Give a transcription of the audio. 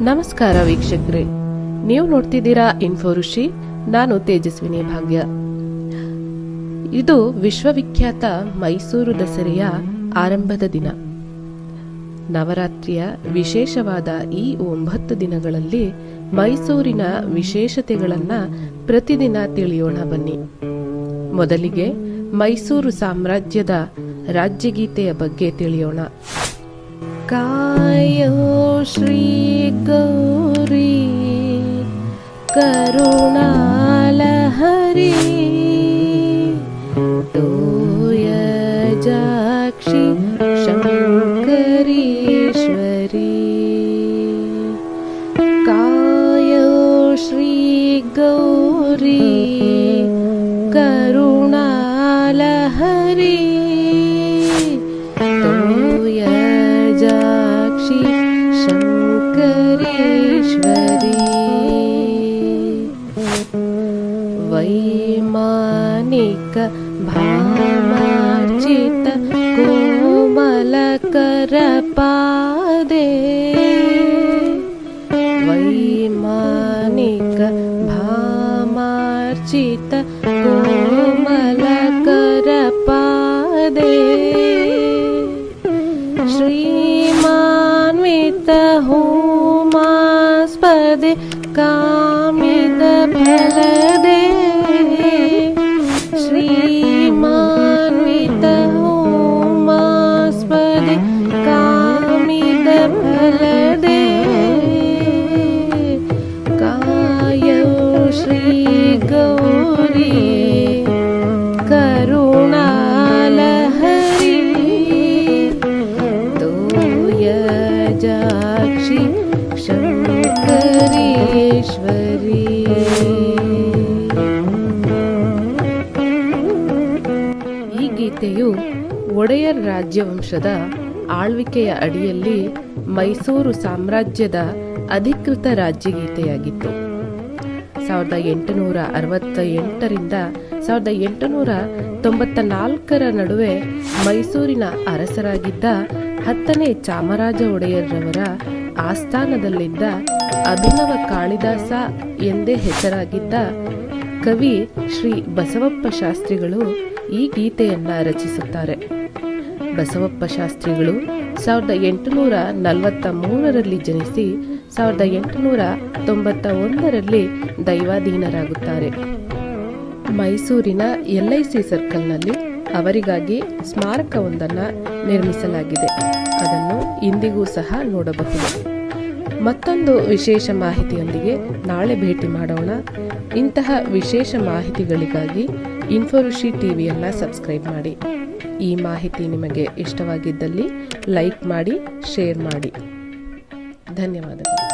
ನಮಸ್ಕಾರ ವೀಕ್ಷಕರೇ. ನೀವು ನೋಡ್ತಿದ್ದೀರಾ ಇನ್ಫೋ ಋಷಿ ನಾನು ತೇಜಸ್ವಿನಿ ಭಾಗ್ಯ. ಇದು ವಿಶ್ವವಿಖ್ಯಾತ ಮೈಸೂರು ದಸರೆಯ ಆರಂಭದ ದಿನ. ನವರಾತ್ರಿಯ ವಿಶೇಷವಾದ ಈ ಒಂಬತ್ತು ದಿನಗಳಲ್ಲಿ ಮೈಸೂರಿನ ವಿಶೇಷತೆಗಳನ್ನ ಪ್ರತಿದಿನ ತಿಳಿಯೋಣ ಬನ್ನಿ. ಮೊದಲಿಗೆ ಮೈಸೂರು ಸಾಮ್ರಾಜ್ಯದ ರಾಜ್ಯಗೀತೆಯ ಬಗ್ಗೆ ತಿಳಿಯೋಣ. ಕಾಯೋ ಶ್ರೀ ಗೌರಿ ಕರುಣಾಲಹರಿ वैमानिक भामार्जित कोमलकरपादे। वैमानिक भामार्जित कोमलकरपादे। श्रीमान्वित होमास्पदे कामित फलदे। ಗೀತೆಯು ಒಡೆಯರ್ ರಾಜ್ಯವಂಶದ ಆಳ್ವಿಕೆಯ ಅಡಿಯಲ್ಲಿ ಮೈಸೂರು ಸಾಮ್ರಾಜ್ಯದ ಅಧಿಕೃತ ರಾಜ್ಯಗೀತೆಯಾಗಿತ್ತು. ಸಾವಿರದ ಎಂಟುನೂರ ಅರವತ್ತ ಎಂಟರಿಂದ ಸಾವಿರದ ಎಂಟುನೂರ ತೊಂಬತ್ತ ನಾಲ್ಕರ ನಡುವೆ ಮೈಸೂರಿನ ಅರಸರಾಗಿದ್ದ ಹತ್ತನೇ ಚಾಮರಾಜ ಒಡೆಯರ್ರವರ ಆಸ್ಥಾನದಲ್ಲಿದ್ದ ಅಭಿನವ ಕಾಳಿದಾಸ ಎಂದೇ ಹೆಸರಾಗಿದ್ದ ಕವಿ ಶ್ರೀ ಬಸವಪ್ಪ ಶಾಸ್ತ್ರಿಗಳು ಈ ಗೀತೆಯನ್ನ ರಚಿಸುತ್ತಾರೆ. ಬಸವಪ್ಪ ಶಾಸ್ತ್ರಿಗಳು ಸಾವಿರದ ಎಂಟುನೂರ ನಲವತ್ತ ಮೂರರಲ್ಲಿ ಜನಿಸಿ ಸಾವಿರದ ಎಂಟುನೂರ ತೊಂಬತ್ತ ಒಂದರಲ್ಲಿ ದೈವಾಧೀನರಾಗುತ್ತಾರೆ. ಮೈಸೂರಿನ ಎಲ್ಐಸಿ ಸರ್ಕಲ್ನಲ್ಲಿ ಅವರಿಗಾಗಿ ಸ್ಮಾರಕವೊಂದನ್ನು ನಿರ್ಮಿಸಲಾಗಿದೆ. ಅದನ್ನು ಇಂದಿಗೂ ಸಹ ನೋಡಬಹುದು. ಮತ್ತೊಂದು ವಿಶೇಷ ಮಾಹಿತಿಯೊಂದಿಗೆ ನಾಳೆ ಭೇಟಿ ಮಾಡೋಣ. ಇಂತಹ ವಿಶೇಷ ಮಾಹಿತಿಗಳಿಗಾಗಿ ಇನ್ಫೋರುಷಿ ಟಿವಿಯನ್ನು ಸಬ್ಸ್ಕ್ರೈಬ್ ಮಾಡಿ. ಈ ಮಾಹಿತಿ ನಿಮಗೆ ಇಷ್ಟವಾಗಿದ್ದಲ್ಲಿ ಲೈಕ್ ಮಾಡಿ, ಶೇರ್ ಮಾಡಿ. धन्यवाद।